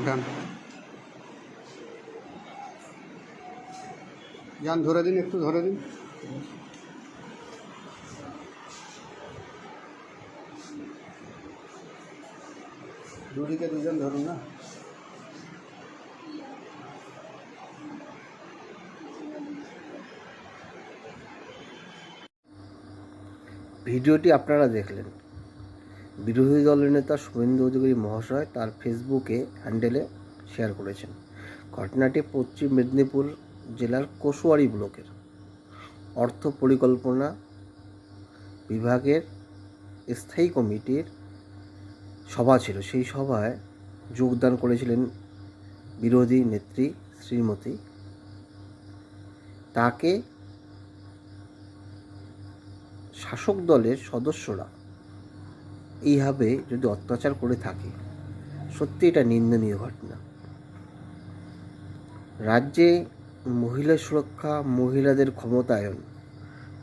উঠান। যান ধরে দিন একটু ধরে দিন। দুদিকে দুজন ধরুন না। ভিডিওটি আপনারা দেখলেন। বিরোধী দলের নেতা শুভেন্দু অধিকারী মহাশয় তার ফেসবুকে হ্যান্ডেলে শেয়ার করেছেন। ঘটনাটি পশ্চিম মেদিনীপুর জেলার কোশোয়ারি ব্লকের অর্থ পরিকল্পনা বিভাগের স্থায়ী কমিটির সভা ছিল। সেই সভায় যোগদান করেছিলেন বিরোধী নেত্রী শ্রীমতী। তাকে শাসক দলের সদস্যরা এইভাবে যদি অত্যাচার করে থাকে, সত্যি এটা নিন্দনীয় ঘটনা। রাজ্যে মহিলা সুরক্ষা, মহিলাদের ক্ষমতায়ন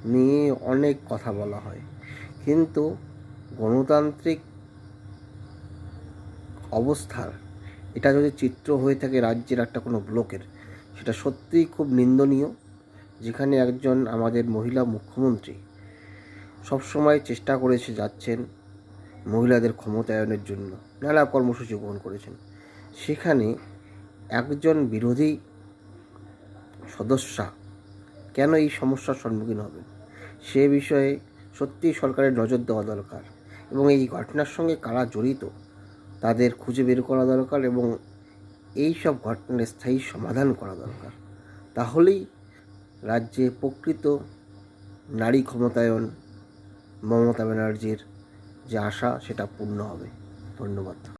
নিয়ে অনেক কথা বলা হয়। কিন্তু গণতান্ত্রিক অবস্থার, এটা যদি চিত্র হয়ে থাকে রাজ্যের একটা কোনো ব্লকের, সেটা সত্যিই খুব নিন্দনীয়। যেখানে একজন আমাদের মহিলা মুখ্যমন্ত্রী সবসময় চেষ্টা করেছে যাচ্ছেন মহিলাদের ক্ষমতায়নের জন্য নানা কর্মসূচি গ্রহণ করেছেন। সেখানে একজন বিরোধী সদস্যা কেন এই সমস্যার সম্মুখীন হবেন? সে বিষয়ে সত্যিই সরকারের নজর দেওয়া দরকার এবং এই ঘটনার সঙ্গে কারা জড়িত তাদের খুঁজে বের করা দরকার এবং এই সব ঘটনার স্থায়ী সমাধান করা দরকার। তাহলেই রাজ্যে প্রকৃত নারী ক্ষমতায়ন মমতা ব্যানার্জির যে আশা সেটা পূর্ণ হবে। ধন্যবাদ।